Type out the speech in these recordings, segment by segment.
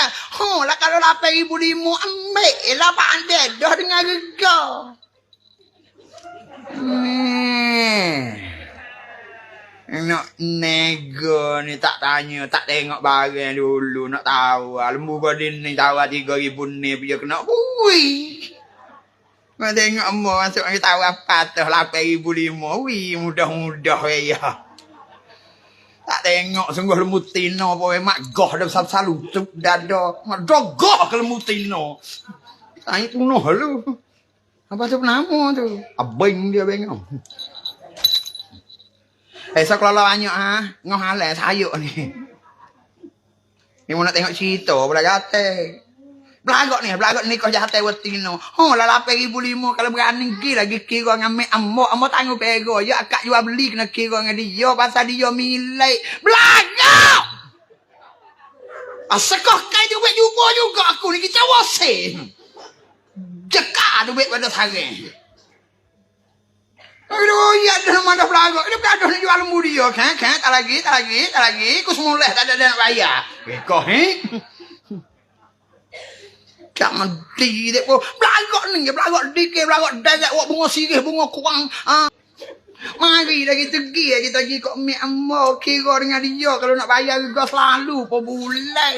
ah. Huh, lah kalau lapan ribu lima, ambil lah pandai dah dengan rega. Hmm. Nak nego ni tak tanya, tak tengok barang dulu, nak tahu. ah, Lembu godin ni tahu ah, tiga ribu ni, dia kena bui. Kau tengok emak masuk ni tahu apa tu, lapan ribu lima. Wih, mudah-mudah ya. Tak tengok sungguh lembu tino apa mak goh dah besar lutuk dada. Mak dogoh ke lembu tino. Tanya tu noh lu. Apa tu nama tu? Abeng dia bengong. Eh, so kalau banyak ha, ngoh halal sayuk ni. Ni mau nak tengok cerita pula kata. Belagak ni, belagak ni kau jahat tewat tino. Oh, lah lapan ribu lima kalau berani pergi lagi kira dengan mek amok. Amok tanggung pego. Ya akak jual beli kena kira dengan dia. Pasal dia milik. Belagak! Asakoh kai duit jumpa juga aku ni kita wasin. Jekar duit pada sarang. Aduh, ya dah mana belagak. Ini berada nak jual lembu dia. Kan, kan, tak lagi, tak lagi, tak lagi. Aku semula tak ada nak bayar. Kau, eh? Jangan di dek pun. Belagak ni, belagak dikit, belagak dagat. Wak bunga sirih, bunga kuang. Ah. Mari dah kita pergi, kita pergi kok mi ambo kira dengan dia kalau nak bayar juga selalu per bulan.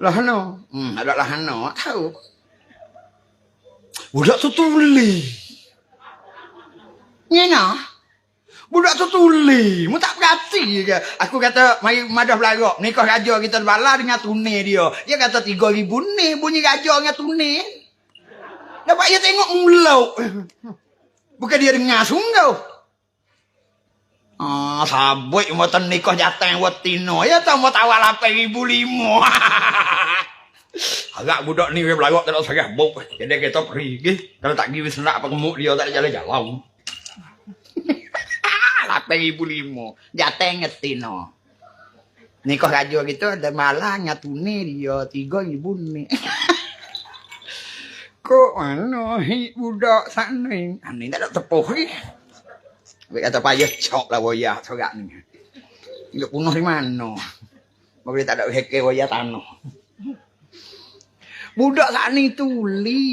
Lah no. Hmm, ada lah tahu. Budak tu tuli. Ngena. Budak tu tuli. Mu tak berhati ke. Aku kata, mari madah belagak. Nikah raja kita bala dengan tunai dia. Dia kata 3,000 ni bunyi raja dengan tunai. Dapat dia tengok mulau. Bukan dia dengar sungguh. Ah, sabuk mau nikah jatah tino. Ya tak mau tawar lapan ribu lima. Agak budak ni dia belagak tak nak sagah buk. Jadi kita pergi. Kalau tak pergi senak apa gemuk dia tak jalan-jalan. Lapan ribu lima. Jatah ngetino. Nikah raja gitu ada malah nyatune dia tiga ribu ni. Kok mana hi budak sana ni? Ni tak tepuh ni. Baik kata payah cok lah wayah sorak ni. Dia punuh di mana? Boleh tak ada heke wayah tanah. Budak saat ni tuli.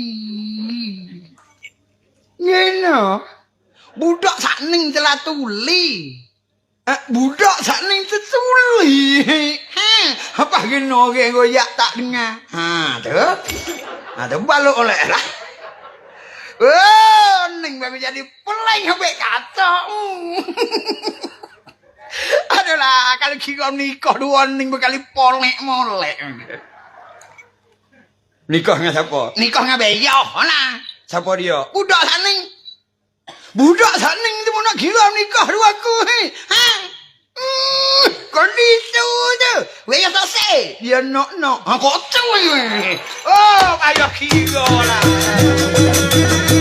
Ngena. Budak ni telah tuli. Eh, budak saat ni tertuli. Ha, apa kena orang goyak tak dengar? Ha, tu. Ha, tu balok oleh lah. Oh, ning baru jadi peleng sampai kata. Hmm. Adalah, kalau kira nikah dua ning berkali polek molek. Nikah dengan siapa? Nikah dengan beyah lah. Siapa dia? Budak saning. Budak saning tu pun nak kira nikah dua aku. He. Ha? Hmm, kondisi tu. Beyah tak say. Dia nak nak. Ha, kau tu. Oh, payah kira lah. Hanya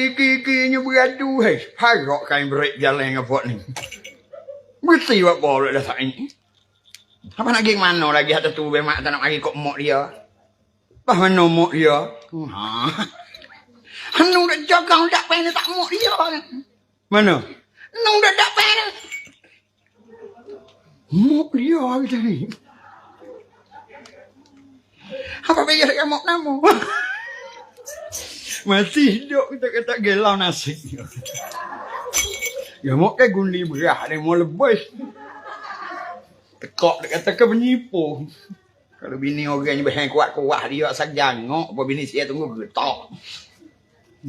giginya berhenti, giginya beradu. Hei, harok kain berik jalan dengan buat ni. Berhenti buat boleh dah tak ini. Apa nak pergi mana lagi ada tu bemak tak nak pergi kok mok dia. Apa mana mok dia? Ha. Anu dah jaga dak pen tak mok dia. Mana? Nung dah dak pen. Mok dia kita ni. Apa bayar dekat mok namu? Masih hidup kita kata gelau nasi. Ya mau kan gundi berah ni mau lebih. Tekok dia kata ke penyipu. Kalau bini orang ni berhang kuat-kuat dia asal jangok. Apa bini saya tunggu getok.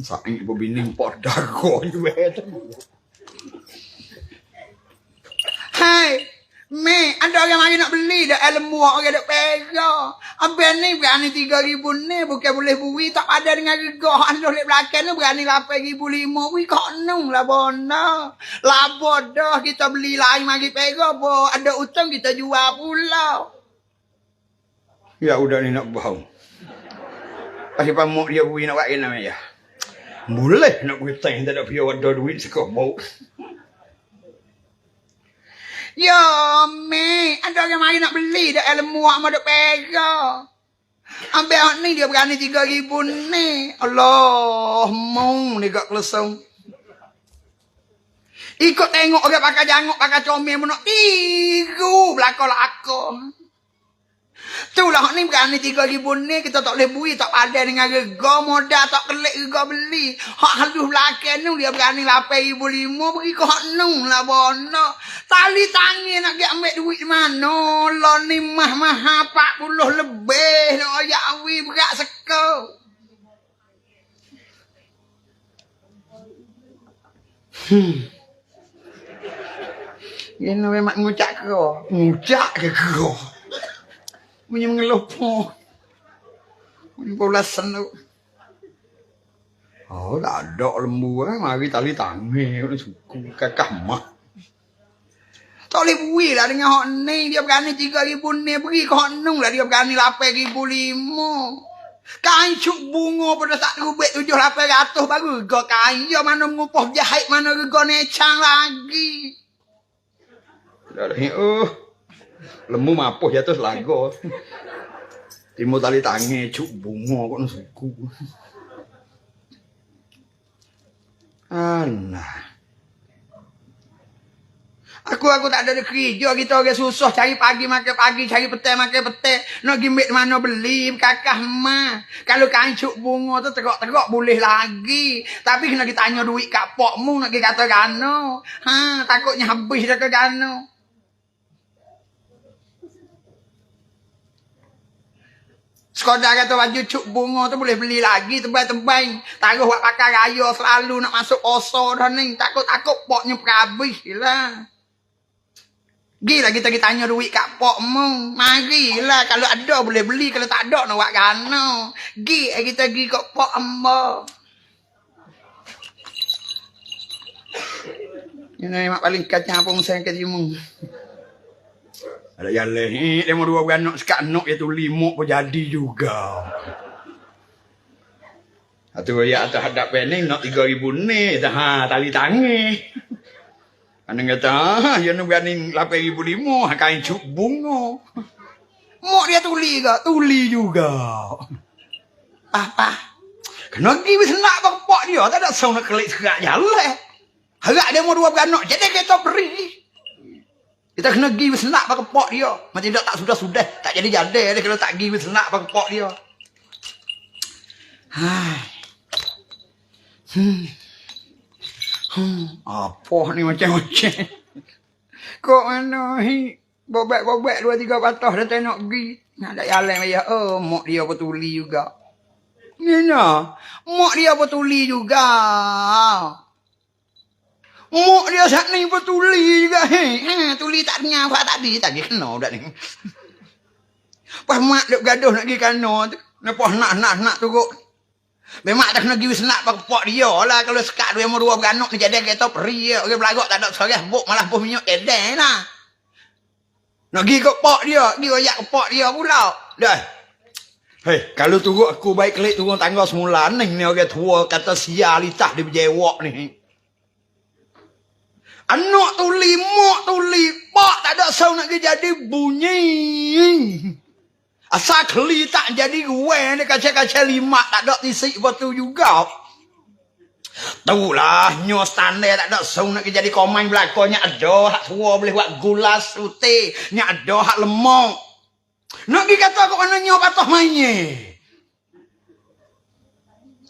Saat apa bini dago ni berhang. Hai, Me, ada orang mari nak beli dah ilmu orang dak pera. Abang ni berani 3000 ni bukan boleh bui tak ada dengan regah anda lek belakang ni berani 8005 bui kok nung lah bona. Labo dah kita beli lain mari pera bo ada utang kita jual pula. Ya udah ni nak bau. Pasal pamuk dia bui nak buat kena ya. Boleh nak tang tak ada piau ada duit sekok bau. Ya, me, ada orang mari nak beli dah ilmu hak maduk pera. Ambil ni dia berani 3000 ni. Allah, mau ni gak kelesong. Ikut tengok orang pakai jangok, pakai comel menak. Tiru belakang lah aku. Itulah ni berani 3000 ni kita tak boleh bui, tak padan dengan rega modal, tak kelik rega beli. Hak halus belakang ni dia berani 8005 beri ke hak nung lah bono. Tali tangi nak pergi ambil duit mana? Lo ni mah mah 40 lebih. Lo ya awi berat seko. Hmm. Ini memang ngucak ke? Ngucak ke ke? Punya mengelopo. Punya poblasan tu. Oh, tak ada lembu eh. Mari tali tangi. Suku kakak này Tak boleh bui lah dengan hak ni. Dia berani 3,000 ni. Beri ke hak nung lah. Dia berani 8,005. Kain cuk bunga pada tak rubik tujuh lapan ratus baru rega kain. Ya mana mengumpah jahit mana rega necang lagi. Dah eh, dah oh. Lembu mapuh jatuh selago. Timur tali tangi cuk bunga kok suku. Alah. Aku aku tak ada kerja kita orang susah cari pagi makan pagi cari petang makan petang nak gimbit mana beli kakak mah kalau kancuk bunga tu tegak-tegak boleh lagi tapi kena kita tanya duit kat pokmu nak kata gano ha takutnya habis dah ke gano Sekolah kata baju cuk bunga tu boleh beli lagi tebal-tebal. Taruh buat pakai raya selalu nak masuk oso dah ni. Takut-takut poknya perhabis lah. Gila kita kita tanya duit kat pokmu. Marilah kalau ada boleh beli. Kalau tak ada nak buat gana. Gi kita pergi kat pok amba. Ini mak paling kacang apa musa yang kecimu. Ada yang lain. Dia mau dua beranak sekat anak itu lima pun jadi juga. Atau ya atas hadap pening nak tiga ribu ni. Ha, tali tangi. Anda kata, ah, ya nak berani lapan ribu lima. Kain cuk bunga. Mak dia tuli ke? Tuli juga. Apa? Kena pergi wis nak bapak dia. Tak ada song nak kelik sekat jalan. Harap dia mau dua beranak. Jadi kita beri. Kita kena pergi wis nak pakai pok dia. Macam tidak tak sudah-sudah. Tak jadi-jadi dia kalau tak pergi wis nak pakai pok dia. Hai. Hmm. Hmm. Apa ni macam-macam. Kok mana hi? Bobek-bobek dua tiga patah dah tengok pergi. Nak ada jalan ya. Oh, mak dia petuli juga. Ni nak. Mak dia petuli juga. Mak dia saat ni petuli juga. He, he, tuli tak dengar apa tadi. Tadi kena dah ni. Pas mak duk gaduh nak pergi kano tu. Lepas nak nak nak turut. Memang tak kena pergi senak pakai pok dia lah. Kalau sekat dua dua beranak ni jadi kereta peri. Orang belagak tak ada sorang. Buk malah pun minyak kedai lah. Nak pergi ke pok dia. Pergi royak ke pok dia pula. Dah. Hei, kalau turut aku baik kelik turun tangga semula ni. Ni orang tua kata sial litah dia berjewak ni. Anak tuli, mak tuli, pak tak ada sound nak jadi bunyi. Asal keli tak jadi gue ni kaca-kaca lima tak ada tisik batu juga. Itulah nyo standar tak ada sound nak jadi komang belakangnya ada hak tua boleh buat gulas rute, nya ada hak lemong. Nak pergi kata kok mana nyo patah mainnya.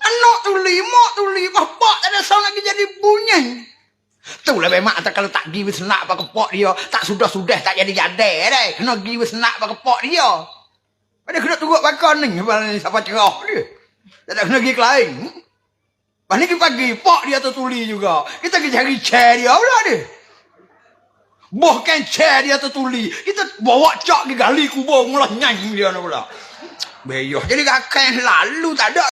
Anak tuli, mak tuli, bapak tak ada sound nak jadi bunyi. Tu lah memang tak kalau tak pergi wis nak pakai pok dia, tak sudah-sudah tak jadi jadi deh. Kena pergi wis nak pakai pok dia. Pada kena tunggu bakon ni, ni siapa cerah dia. Tak ada kena pergi lain. Lepas ni kita pagi, pok dia tu tuli juga. Kita pergi cari chair dia pula dia. Boh kencer dia tertuli. Kita bawa cak ke gali kubur mula nyai dia nak pula. Beyoh. Jadi kakek lalu tak ada